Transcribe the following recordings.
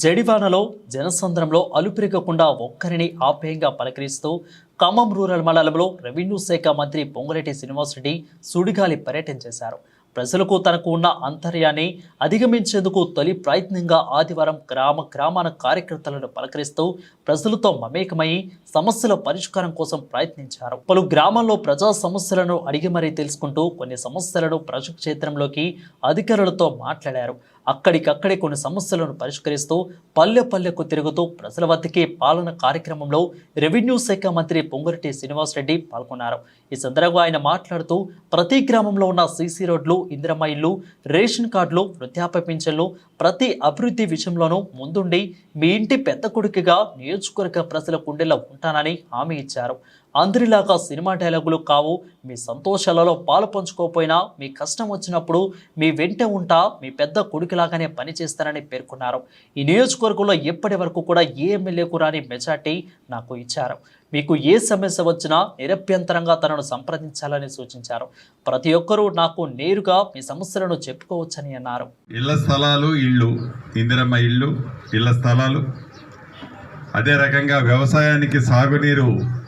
జడివానలో జనసంద్రంలో అలుపెరగకుండా ఒక్కరిని ఆప్యాయంగా పలకరిస్తూ ఖమ్మం రూరల్ మండలంలో రెవెన్యూ శాఖ మంత్రి పొంగులేటి శ్రీనివాసరెడ్డి సుడిగాలి పర్యటన చేశారు. ప్రజలకు తనకు ఉన్న అంతర్యాన్ని అధిగమించేందుకు తొలి ప్రయత్నంగా ఆదివారం గ్రామ గ్రామాన కార్యకర్తలను పలకరిస్తూ ప్రజలతో మమేకమై సమస్యల పరిష్కారం కోసం ప్రయత్నించారు. పలు గ్రామాల్లో ప్రజా సమస్యలను అడిగి మరీ తెలుసుకుంటూ కొన్ని సమస్యలను ప్రజాక్షేత్రంలోకి అధికారులతో మాట్లాడారు. అక్కడికక్కడే కొన్ని సమస్యలను పరిష్కరిస్తూ పల్లె పల్లెకు తిరుగుతూ ప్రజల వద్దకే పాలన కార్యక్రమంలో రెవెన్యూ శాఖ మంత్రి పొంగురెడ్డి శ్రీనివాసరెడ్డి పాల్గొన్నారు. ఈ సందర్భంగా ఆయన మాట్లాడుతూ ప్రతి గ్రామంలో ఉన్న సీసీ రోడ్లు ఇందిరమ్మ ఇల్లు రేషన్ కార్డులు వృద్ధాప్య పింఛన్లు ప్రతి అభివృద్ధి విషయంలోనూ ముందుండి మీ ఇంటి పెద్ద కొడుకుగా నియోజకవర్గ ప్రజల గుండెల్లో ఉంటానని హామీ ఇచ్చారు. అందరిలాగా సినిమా డైలాగులు కావు. మీ సంతోషాలలో పాలు పంచుకోపోయినా మీ కష్టం వచ్చినప్పుడు మీ వెంట ఉంటా మీ పెద్ద కొడుకులాగానే పనిచేస్తానని పేర్కొన్నారు. ఈ నియోజకవర్గంలో ఎప్పటి వరకు కూడా ఏ ఎమ్మెల్యేకు రాని మెజార్టీ నాకు ఇచ్చారు. మీకు ఏ సమస్య వచ్చినా నిరభ్యంతరంగా తనను సంప్రదించాలని సూచించారు. ప్రతి ఒక్కరూ నాకు నేరుగా మీ సమస్యలను చెప్పుకోవచ్చని అన్నారు. ఇళ్ళ స్థలాలు ఇళ్ళు. ఇందిరమ్మ ఇళ్ళు ఇళ్ళ స్థలాలు. అదే రకంగా వ్యవసాయానికి సాగునీరు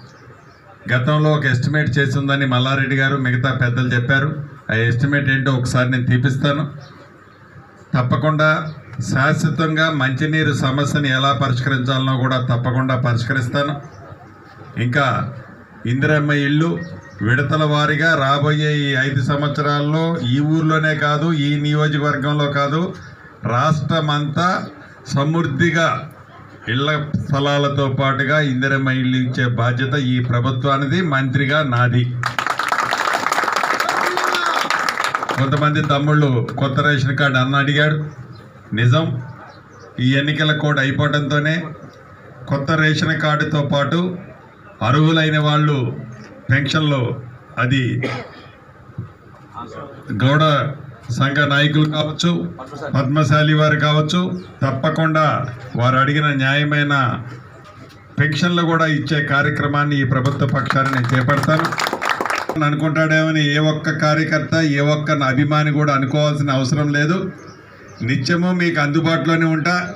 గతంలో ఒక ఎస్టిమేట్ చేసిందని మల్లారెడ్డి గారు మిగతా పెద్దలు చెప్పారు. ఆ ఎస్టిమేట్ ఏంటో ఒకసారి నేను తీపిస్తాను. తప్పకుండా శాశ్వతంగా మంచినీరు సమస్యని ఎలా పరిష్కరించాలనో కూడా తప్పకుండా పరిష్కరిస్తాను. ఇంకా ఇందిరమ్మ ఇల్లు విడతల వారీగా రాబోయే ఈ ఐదు సంవత్సరాల్లో ఈ ఊర్లోనే కాదు ఈ నియోజకవర్గంలో కాదు రాష్ట్రమంతా సమృద్ధిగా ఇళ్ళ స్థలాలతో పాటుగా ఇందిరమ్మ ఇల్లు ఇచ్చే బాధ్యత ఈ ప్రభుత్వానిది మంత్రిగా నాది. కొంతమంది తమ్ముళ్ళు కొత్త రేషన్ కార్డు అన్న అడిగాడు. నిజం ఈ ఎన్నికల కోడ్ అయిపోవడంతోనే కొత్త రేషన్ కార్డుతో పాటు అర్హులైన వాళ్ళు పెన్షన్లు అది గౌడ సంఘ నాయకులు కావచ్చు పద్మశాలి వారు కావచ్చు తప్పకుండా వారు అడిగిన న్యాయమైన పెన్షన్లు కూడా ఇచ్చే కార్యక్రమాన్ని ఈ ప్రభుత్వ పక్షాన్ని నేను చేపడతాను. అనుకుంటాడేమని ఏ ఒక్క కార్యకర్త ఏ ఒక్క అభిమాని కూడా అనుకోవాల్సిన అవసరం లేదు. నిత్యము మీకు అందుబాటులోనే ఉంటా.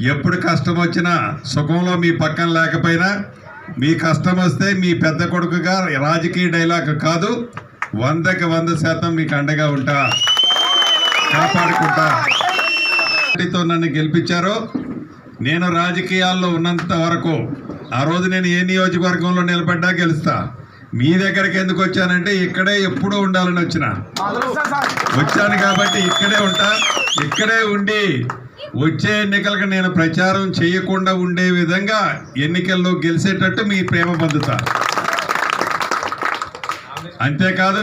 ఎప్పుడు కష్టం వచ్చినా సుఖంలో మీ పక్కన లేకపోయినా మీ కష్టం వస్తే మీ పెద్ద కొడుకుగా రాజకీయ డైలాగ్ కాదు. వందకి వంద శాతం మీకు అండగా ఉంటా. కాపాడుకుంటా. పార్టీతో నన్ను గెలిపించారో. నేను రాజకీయాల్లో ఉన్నంత వరకు ఆ రోజు నేను ఏ నియోజకవర్గంలో నిలబడ్డా గెలుస్తా. మీ దగ్గరికి ఎందుకు వచ్చానంటే ఇక్కడే ఎప్పుడూ ఉండాలని వచ్చిన. వచ్చాను కాబట్టి ఇక్కడే ఉంటా. ఇక్కడే ఉండి వచ్చే ఎన్నికలకు నేను ప్రచారం చేయకుండా ఉండే విధంగా ఎన్నికల్లో గెలిచేటట్టు మీ ప్రేమ పొందుతా. అంతేకాదు